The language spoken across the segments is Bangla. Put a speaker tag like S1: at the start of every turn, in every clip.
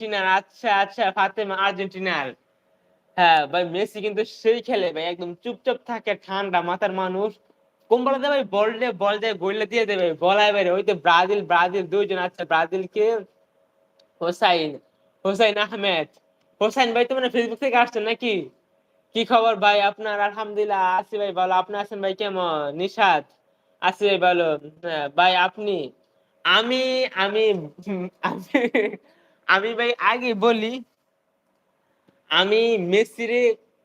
S1: আর্জেন্টিনার আচ্ছা আচ্ছা ফাতেমা আর্জেন্টিনার হ্যাঁ ভাই মেসি কিন্তু সেই খেলে ভাই একদম চুপচাপ থাকে ঠান্ডা মাথার মানুষ। বলে ভাই? বল দিয়ে বল দিয়ে গোল্লা দিয়ে দেবে বলায় বাইরে ওই তো ব্রাজিল ব্রাজিল দুইজন আছে ব্রাজিলকে হোসাইন হোসাইন আহমেদ। হোসাইন ভাই তো মানে ফেসবুক থেকে আসছেন নাকি? কি খবর ভাই? আপনার আলহামদুলিল্লাহ আসি ভাই ভালো। আপনি আছেন ভাই কেমন? নিশাদ আসি ভাই ভালো। হ্যাঁ, ভাই আপনি? আমি আমি- আমি ভাই আগে বলি, আমি মেসিরে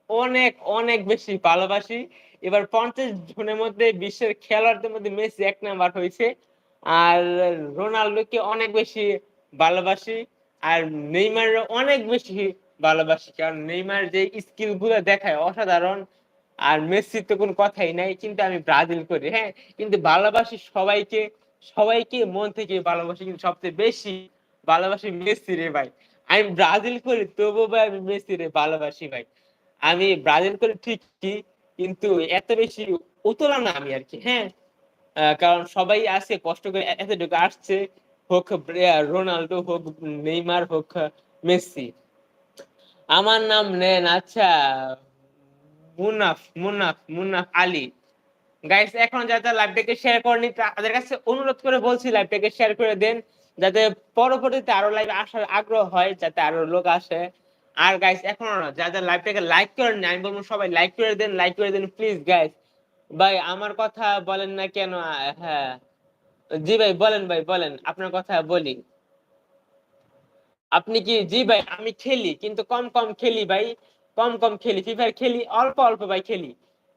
S1: অনেক অনেক বেশি ভালোবাসি। এবার পঞ্চাশ জনের মধ্যে বিশ্বের খেলোয়াড়দের মধ্যে মেসি এক নাম্বার হয়েছে। আর রোনাল্ডোকে অনেক বেশি ভালোবাসি। আর নেইমার অনেক বেশি ভালোবাসি, কারণ নেইমার যে স্কিলগুলো দেখায় অসাধারণ। আর মেসির তো কোনো কথাই নাই, কিন্তু আমি ব্রাজিল করি হ্যাঁ? কিন্তু ভালোবাসি সবাইকে সবাইকে মন থেকে ভালোবাসি, কিন্তু সবচেয়ে বেশি ভালোবাসি মেসি রে ভাই। আমি ব্রাজিল করি তবু ভাই আমি মেসি রে ভালোবাসি ভাই। আমি ব্রাজিল করি ঠিকই কিন্তু এত বেশি উতলা না আমি আর কি হ্যাঁ? কারণ সবাই আছে কষ্ট করে এতটুকু আসছে, হোক রোনাল্ডো হোক, নেইমার হোক, মেসি। আমার নাম নেন আচ্ছা মুনাফ মুনাফ মুনাফ আলী। গাইস এখন যাতে লাইভটাকে শেয়ার করেনি তাদের কাছে অনুরোধ করে বলছি লাইভটাকে শেয়ার করে দেন। যাতে পরবর্তীতে আরও লাইভ আসার আগ্রহ হয়, যাতে আরও লোক আসে। আর গাইস এখনও না যাদের লাইভটাকে লাইক করেন আমি বলব সবাই লাইক করে দেন লাইক করে দেন প্লিজ গাইস ভাই, আমার কথা বলেন না কেন? হ্যাঁ। জি ভাই, বলেন ভাই, বলেন, আপনার কথা বলি। আপনি কি, জি ভাই, আমি খেলি, কিন্তু কম কম খেলি ভাই, কম কম খেলি। ফ্রি ফায়ার খেলি, অল্প অল্প ভাই খেলি।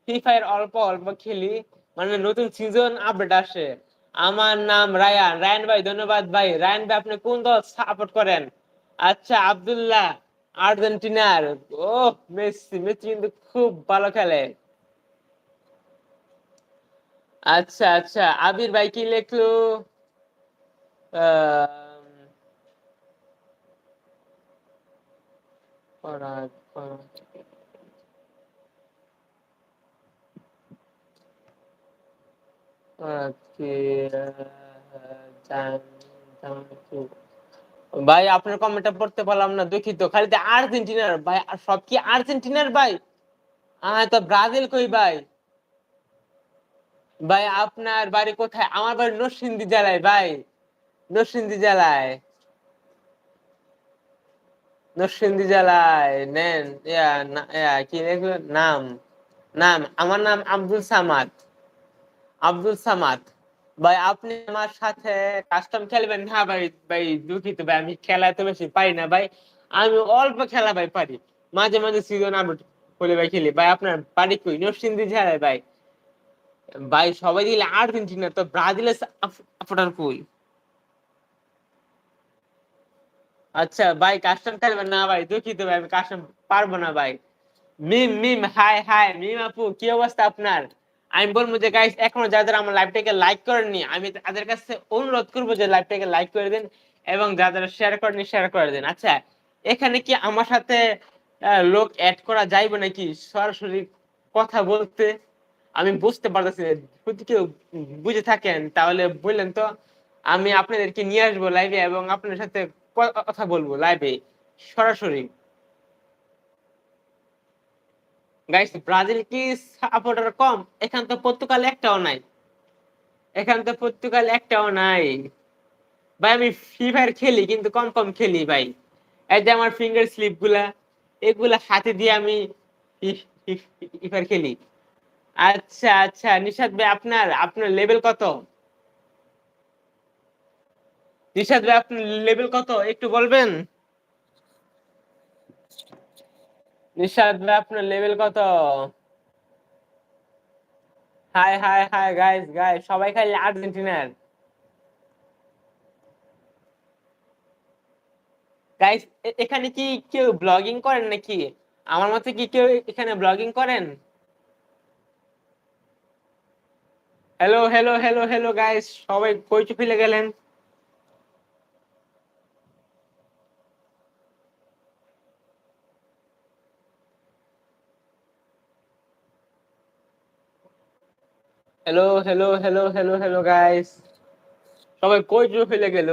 S1: ফ্রি ফায়ার অল্প অল্প খেলি মানে নতুন সিজন আপডেট আসে। আমার নাম রায়ান। রায়ান ভাই, ধন্যবাদ ভাই। রায়ান ভাই, আপনি কোন দল সাপোর্ট করেন? আচ্ছা আব্দুল্লাহ, আর্জেন্টিনার। ও মেসি মেসি কিন্তু খুব ভালো খেলে। আচ্ছা আচ্ছা আবির ভাই কি লিখলো? আহ ভাই, আপনার কমেন্টটা পড়তে পারলাম না, দুঃখিত। খালি আর্জেন্টিনার, ভাই সব কি আর্জেন্টিনার ভাই? হ্যাঁ তো ব্রাজিল কই ভাই? ভাই, আপনার বাড়ি কোথায়? আমার বাড়ি নরসিংদী জেলায় ভাই। নরসিংদী জেলায়। নরসিংদী জেলায়, নেন, ইয়া কি নাম নাম, আমার নাম আব্দুল সামাদ। আব্দুল সামাদ। ভাই, আপনি আমার সাথে কাস্টম খেলবেন? না ভাই ভাই, দুঃখিত ভাই, আমি খেলা এত বেশি পারি না ভাই। আমি অল্প খেলা ভাই পারি। মাঝে মাঝে সিজন আপডেট হলে ভাই খেলি। ভাই, আপনার বাড়ি কই? নরসিংদী জেলায় ভাই। ভাই, সবাই দিলে আর্জেন্টিনা, তো ব্রাজিলের আপনার কই? আচ্ছা ভাই কাস্টম খেলবেন? না ভাই, দুঃখিত ভাই, আমি কাস্টম পারব না ভাই। মিম মিম, হাই হাই, মিম আপু, কি অবস্থা আপনার? আমি বলব যে গাইস এখনও যারা আমার লাইভটাকে লাইক করেননি, আমি তাদের কাছে অনুরোধ করব যে লাইভটাকে লাইক করে দিন এবং যারা শেয়ার করেননি শেয়ার করে দিন। আচ্ছা এখানে কি আমার সাথে লোক অ্যাড করা যাইবে নাকি? সরাসরি কথা বলতে আমি বুঝতে পারতেছি যদি কেউ বুঝে থাকেন, তাহলে বললেন তো, আমি আপনাদেরকে নিয়ে আসব লাইভে এবং আপনাদের সাথে কথা বলব লাইভে সরাসরি। গাইস ব্রাজিল কি সাপোর্টার কম? এখান তো পর্তুগাল একটাও নাই। এখান তো পর্তুগাল একটাও নাই। ভাই, আমি ফ্রি ফায়ার খেলি, কিন্তু কম কম খেলি ভাই। এই যে আমার ফিঙ্গার স্লিপগুলা, এগুলা হাতে দিয়ে আমি খেলি। আচ্ছা আচ্ছা নিশাদ ভাই, আপনার আপনার লেভেল কত? নিশাদ ভাই, আপনার লেভেল কত? একটু বলবেন? নিশাদ ভাই, আপনার লেভেল কত? Hi hi hi guys guys সবাই খালি আর্জেন্টিনার। গাইস এখানে কি কেউ ব্লগিং করেন নাকি? আমার মতে কি কেউ এখানে ব্লগিং করেন? Hello hello hello hello guys সবাই কই ফেলে গেলেন। Hello hello hello hello hello guys সবাই কই ফেলে গেল?